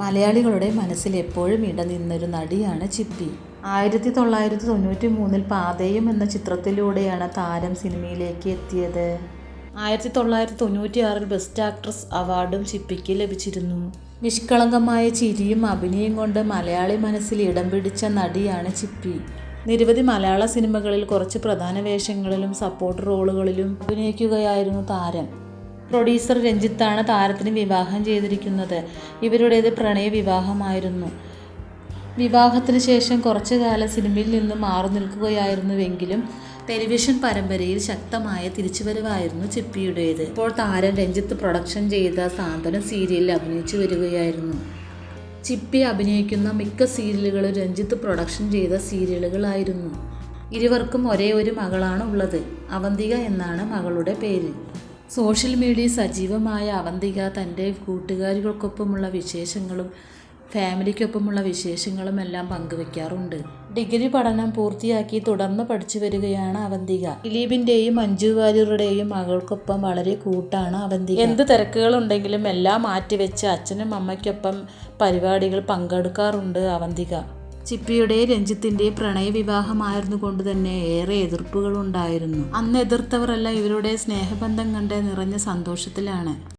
മലയാളികളുടെ മനസ്സിൽ എപ്പോഴും ഇടനിന്നൊരു നടിയാണ് ചിപ്പി. ആയിരത്തി തൊള്ളായിരത്തി തൊണ്ണൂറ്റി മൂന്നിൽ പാതയും എന്ന ചിത്രത്തിലൂടെയാണ് താരം സിനിമയിലേക്ക് എത്തിയത്. ആയിരത്തി തൊള്ളായിരത്തി തൊണ്ണൂറ്റി ആറിൽ ബെസ്റ്റ് ആക്ട്രസ് അവാർഡും ചിപ്പിക്ക് ലഭിച്ചിരുന്നു. നിഷ്കളങ്കമായ ചിരിയും അഭിനയം കൊണ്ട് മലയാളി മനസ്സിൽ ഇടം പിടിച്ച നടിയാണ് ചിപ്പി. നിരവധി മലയാള സിനിമകളിൽ കുറച്ച് പ്രധാന വേഷങ്ങളിലും സപ്പോർട്ട് റോളുകളിലും അഭിനയിക്കുകയായിരുന്നു താരം. പ്രൊഡ്യൂസർ രഞ്ജിത്താണ് താരത്തിന് വിവാഹം ചെയ്തിരിക്കുന്നത്. ഇവരുടേത് പ്രണയ വിവാഹമായിരുന്നു. വിവാഹത്തിന് ശേഷം കുറച്ചു കാലം സിനിമയിൽ നിന്ന് മാറി നിൽക്കുകയായിരുന്നുവെങ്കിലും ടെലിവിഷൻ പരമ്പരയിൽ ശക്തമായ തിരിച്ചുവരവായിരുന്നു ചിപ്പിയുടേത്. ഇപ്പോൾ താരം രഞ്ജിത്ത് പ്രൊഡക്ഷൻ ചെയ്ത സാന്ത്വനം സീരിയലിൽ അഭിനയിച്ചു വരികയായിരുന്നു. ചിപ്പി അഭിനയിക്കുന്ന മിക്ക സീരിയലുകളും രഞ്ജിത്ത് പ്രൊഡക്ഷൻ ചെയ്ത സീരിയലുകളായിരുന്നു. ഇരുവർക്കും ഒരേ ഒരു മകളാണ് ഉള്ളത് അവന്തിക എന്നാണ് മകളുടെ പേര്. സോഷ്യൽ മീഡിയ സജീവമായ അവന്തിക തന്റെ കൂട്ടുകാരികൾക്കൊപ്പമുള്ള വിശേഷങ്ങളും ഫാമിലിക്കൊപ്പമുള്ള വിശേഷങ്ങളും എല്ലാം പങ്കുവെക്കാറുണ്ട്. ഡിഗ്രി പഠനം പൂർത്തിയാക്കി തുടർന്ന് പഠിച്ചു വരികയാണ് അവന്തിക. ദിലീപിന്റെയും മഞ്ജു വാര്യരുടെയും മകൾക്കൊപ്പം വളരെ കൂട്ടാണ് അവന്തിക. എന്ത് തിരക്കുകളുണ്ടെങ്കിലും എല്ലാം മാറ്റിവെച്ച് അച്ഛനും അമ്മയ്ക്കൊപ്പം പരിപാടികൾ പങ്കെടുക്കാറുണ്ട് അവന്തിക. ചിപ്പിയുടെ രഞ്ജിത്തിന്റെ പ്രണയവിവാഹമായിരുന്നു കൊണ്ട് തന്നെ ഏറെ എതിർപ്പുകളുണ്ടായിരുന്നു. അന്ന് എതിർത്തവരെല്ലാം ഇവരുടെ സ്നേഹബന്ധം കണ്ട് നിറഞ്ഞ സന്തോഷത്തിലാണ്.